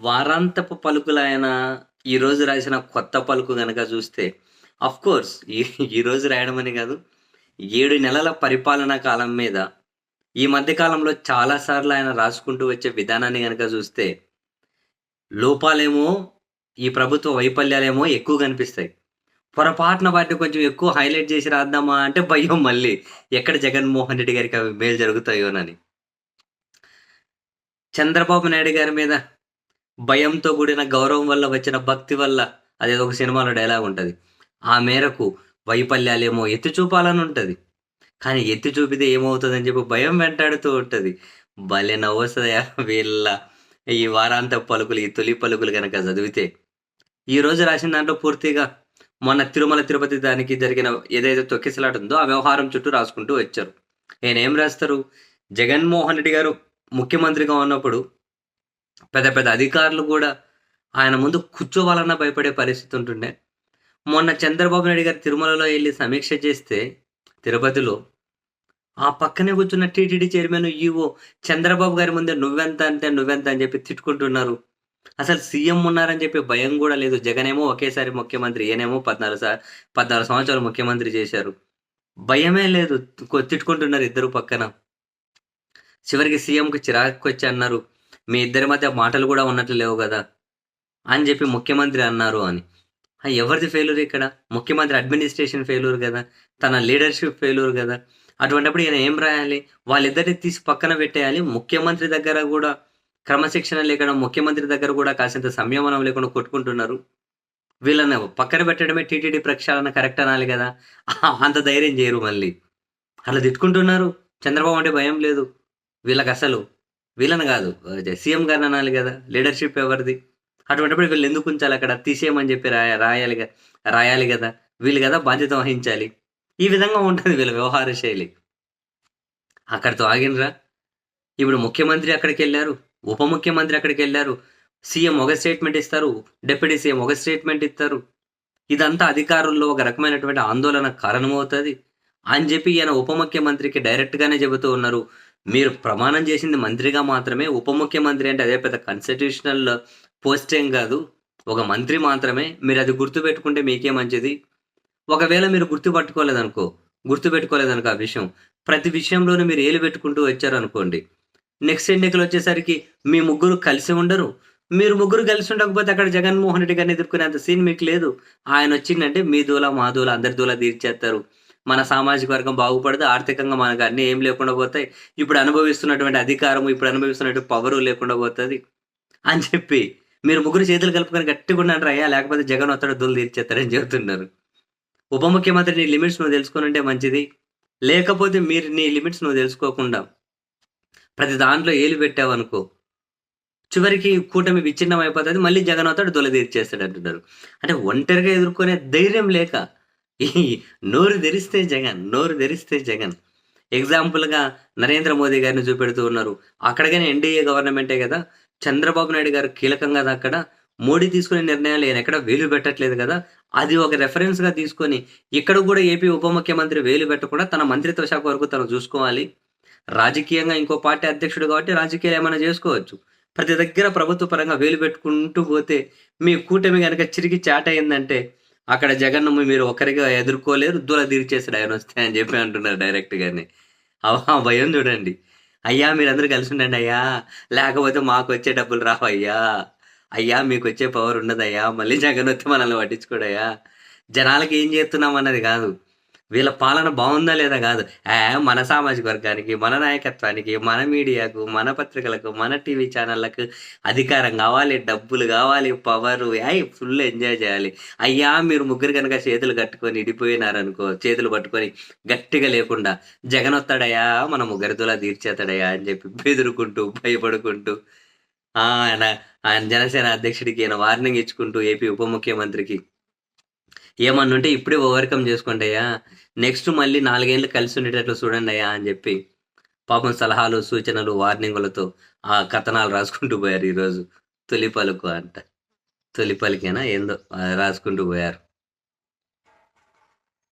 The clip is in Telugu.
వారాంతపు పలుకులైన ఈరోజు రాసిన కొత్త పలుకు గనక చూస్తే కోర్స్ ఈ ఈరోజు రాయడం అని కాదు ఏడు నెలల పరిపాలనా కాలం మీద ఈ మధ్యకాలంలో చాలాసార్లు ఆయన రాసుకుంటూ వచ్చే విధానాన్ని కనుక చూస్తే లోపాలేమో ఈ ప్రభుత్వ వైఫల్యాలేమో ఎక్కువ కనిపిస్తాయి. పొరపాటున వాటిని కొంచెం ఎక్కువ హైలైట్ చేసి రాద్దామా అంటే భయం మళ్ళీ. ఎక్కడ జగన్మోహన్ రెడ్డి గారికి అవి మేలు జరుగుతాయోనని. చంద్రబాబు నాయుడు గారి మీద భయంతో కూడిన గౌరవం వల్ల వచ్చిన భక్తి వల్ల అదేదో ఒక సినిమాలో డైలాగ్ ఉంటుంది. ఆ మేరకు వైఫల్యాలేమో ఎత్తి చూపాలని ఉంటుంది. కానీ ఎత్తి చూపితే ఏమవుతుందని చెప్పి భయం వెంటాడుతూ ఉంటుంది. భలే నవ్వొస్తుందయా వీళ్ళ ఈ వారాంత పలుకులు ఈ తొలి పలుకులు కనుక చదివితే. ఈరోజు రాసిన దాంట్లో పూర్తిగా మొన్న తిరుమల తిరుపతి దానికి జరిగిన ఏదైతే తొక్కిసలాట ఉందో ఆ వ్యవహారం చుట్టూ రాసుకుంటూ వచ్చారు. ఆయన ఏం రాస్తారు? జగన్మోహన్ రెడ్డి గారు ముఖ్యమంత్రిగా ఉన్నప్పుడు పెద్ద పెద్ద అధికారులు కూడా ఆయన ముందు కూర్చోవాలన్నా భయపడే పరిస్థితి ఉంటుండే. మొన్న చంద్రబాబు నాయుడు గారు తిరుమలలో వెళ్ళి సమీక్ష చేస్తే తిరుపతిలో ఆ పక్కనే కూర్చున్న టీటీడీ చైర్మన్ ఈవో చంద్రబాబు గారి ముందే నువ్వెంత అంటే నువ్వెంత అని చెప్పి తిట్టుకుంటున్నారు. అసలు సీఎం ఉన్నారని చెప్పి భయం కూడా లేదు. జగన్ ఏమో ఒకేసారి ముఖ్యమంత్రి ఈయనేమో పద్నాలుగు సార్ పద్నాలుగు సంవత్సరాలు ముఖ్యమంత్రి చేశారు. భయమే లేదు. తిట్టుకుంటున్నారు ఇద్దరు పక్కన. చివరికి సీఎంకి చిరాకు వచ్చి అన్నారు. మీ ఇద్దరి మధ్య మాటలు కూడా ఉన్నట్లు లేవు కదా అని చెప్పి ముఖ్యమంత్రి అన్నారు అని. ఎవరిది ఫెయిల్యూర్ ఇక్కడ? ముఖ్యమంత్రి అడ్మినిస్ట్రేషన్ ఫెయిల్యూర్ కదా? తన లీడర్షిప్ ఫెయిల్యూర్ కదా? అటువంటిప్పుడు ఈయన ఏం రాయాలి? వాళ్ళిద్దరిని తీసి పక్కన పెట్టేయాలి? ముఖ్యమంత్రి దగ్గర కూడా క్రమశిక్షణ లేకుండా ముఖ్యమంత్రి దగ్గర కూడా కాసింత సంయమనం లేకుండా కొట్టుకుంటున్నారు. వీళ్ళని పక్కన పెట్టడమే టీటీడీ ప్రక్షాళన కరెక్ట్ అనాలి కదా? అంత ధైర్యం చేయరు మళ్ళీ. అలా తిట్టుకుంటున్నారు? చంద్రబాబు అంటే భయం లేదు. వీళ్ళకి అసలు వీళ్ళని కాదు సీఎం గారిని అనాలి కదా లీడర్షిప్ ఎవరిది? అటువంటిప్పుడు వీళ్ళు ఎందుకు ఉంచాలి అక్కడ? తీసేయమని చెప్పి రాయ రాయాలి రాయాలి కదా వీళ్ళు కదా బాధ్యత వహించాలి. ఈ విధంగా ఉంటుంది వీళ్ళ వ్యవహార శైలి. అక్కడితో ఆగినరా ఇప్పుడు ముఖ్యమంత్రి అక్కడికి వెళ్ళారు ఉప ముఖ్యమంత్రి అక్కడికి వెళ్ళారు సీఎం ఒక స్టేట్మెంట్ ఇస్తారు డిప్యూటీ సీఎం ఒక స్టేట్మెంట్ ఇస్తారు. ఇదంతా అధికారుల్లో ఒక రకమైనటువంటి ఆందోళన కారణమవుతుంది. అని చెప్పి ఈయన ఉప ముఖ్యమంత్రికి డైరెక్ట్గానే చెబుతూ ఉన్నారు మీరు ప్రమాణం చేసింది మంత్రిగా మాత్రమే ఉప ముఖ్యమంత్రి అంటే అదే పెద్ద కాన్స్టిట్యూషనల్ పోస్ట్ ఏం కాదు. ఒక మంత్రి మాత్రమే. మీరు అది గుర్తు పెట్టుకుంటే మీకే మంచిది. ఒకవేళ మీరు గుర్తు గుర్తుపెట్టుకోలేదనుకో గుర్తు పెట్టుకోలేదనుకో ఆ విషయం. ప్రతి విషయంలోనూ మీరు ఏలు పెట్టుకుంటూ వచ్చారనుకోండి. నెక్స్ట్ ఎన్నికలు వచ్చేసరికి మీ ముగ్గురు కలిసి ఉండరు. మీరు ముగ్గురు కలిసి ఉండకపోతే అక్కడ జగన్మోహన్ రెడ్డి గారిని ఎదుర్కొనేంత సీన్ మీకు లేదు. ఆయన వచ్చిందంటే మీ దూల మా దూల అందరి దూల తీర్చేస్తారు. మన సామాజిక వర్గం బాగుపడదు ఆర్థికంగా మనకు అన్ని ఏం లేకుండా పోతాయి. ఇప్పుడు అనుభవిస్తున్నటువంటి అధికారం ఇప్పుడు అనుభవిస్తున్నటువంటి పవరు లేకుండా పోతుంది అని చెప్పి మీరు ముగ్గురు చేతులు కలుపుకొని గట్టిగా అయ్యా లేకపోతే జగన్ వస్తాడు దూలు తీర్చేస్తారని చెబుతున్నారు. ఉప ముఖ్యమంత్రి నీ లిమిట్స్ నువ్వు తెలుసుకుని ఉంటే మంచిది. లేకపోతే మీరు నీ లిమిట్స్ నువ్వు తెలుసుకోకుండా ప్రతి దాంట్లో ఏలు పెట్టావనుకో చివరికి కూటమి విచ్ఛిన్నం అయిపోతుంది మళ్ళీ జగన్ అవుతాడు దొల తీర్చేస్తాడు అంటున్నారు. అంటే ఒంటరిగా ఎదుర్కొనే ధైర్యం లేక ఈ నోరు తెరిస్తే జగన్ నోరు తెరిస్తే జగన్. ఎగ్జాంపుల్గా నరేంద్ర మోదీ గారిని చూపెడుతూ ఉన్నారు. అక్కడగానే ఎన్డీఏ గవర్నమెంటే కదా? చంద్రబాబు నాయుడు గారు కీలకంగా అక్కడ. మోడీ తీసుకునే నిర్ణయాలు ఈయన ఎక్కడ వేలు పెట్టట్లేదు కదా? అది ఒక రెఫరెన్స్గా తీసుకొని ఇక్కడ కూడా ఏపీ ఉప ముఖ్యమంత్రి వేలు పెట్టకుండా తన మంత్రిత్వ శాఖ వరకు తను చూసుకోవాలి. రాజకీయంగా ఇంకో పార్టీ అధ్యక్షుడు కాబట్టి రాజకీయాలు ఏమైనా చేసుకోవచ్చు. ప్రతి దగ్గర ప్రభుత్వ పరంగా వేలు పెట్టుకుంటూ పోతే మీ కూటమి కనుక చిరిగి చాట అయిందంటే అక్కడ జగన్ మీరు ఒకరిగా ఎదుర్కోలేరు దూల తీర్చేసాడు ఆయన వస్తే అని చెప్పి అంటున్నారు డైరెక్ట్ గానే. ఆ భయం చూడండి. అయ్యా మీరందరూ కలిసి ఉండండి అయ్యా. లేకపోతే మాకు వచ్చే డబ్బులు రావయ్యా అయ్యా. మీకు వచ్చే పవర్ ఉండదయ్యా మళ్ళీ జగన్ వస్తే మనల్ని పట్టించుకోడయ్యా. జనాలకి ఏం చేస్తున్నాం అన్నది కాదు. వీళ్ళ పాలన బాగుందా లేదా కాదు. ఏ మన సామాజిక వర్గానికి మన నాయకత్వానికి మన మీడియాకు మన పత్రికలకు మన టీవీ ఛానళ్ళకు అధికారం కావాలి డబ్బులు కావాలి పవర్ అయ్యి ఫుల్ ఎంజాయ్ చేయాలి. అయ్యా మీరు ముగ్గురు కనుక చేతులు కట్టుకొని ఇడిపోయినారనుకో చేతులు పట్టుకొని గట్టిగా లేకుండా జగన్ వస్తాడయా మన ముగ్గురితోలా తీర్చేస్తాడయా అని చెప్పి బెదురుకుంటూ భయపడుకుంటూ ఆయన ఆయన జనసేన అధ్యక్షుడికి ఆయన వార్నింగ్ ఇచ్చుకుంటూ ఏపీ ఉప ముఖ్యమంత్రికి ఏమన్నుంటే ఇప్పుడే ఓవర్కమ్ చేసుకోండి అయ్యా. నెక్స్ట్ మళ్ళీ నాలుగేళ్ళు కలిసి ఉండేటట్లు చూడండి అయ్యా అని చెప్పి పాపం సలహాలు సూచనలు వార్నింగులతో ఆ కథనాలు రాసుకుంటూ పోయారు ఈరోజు. తొలి పలుకు అంట. తొలి పలికేనా ఏందో రాసుకుంటూ పోయారు.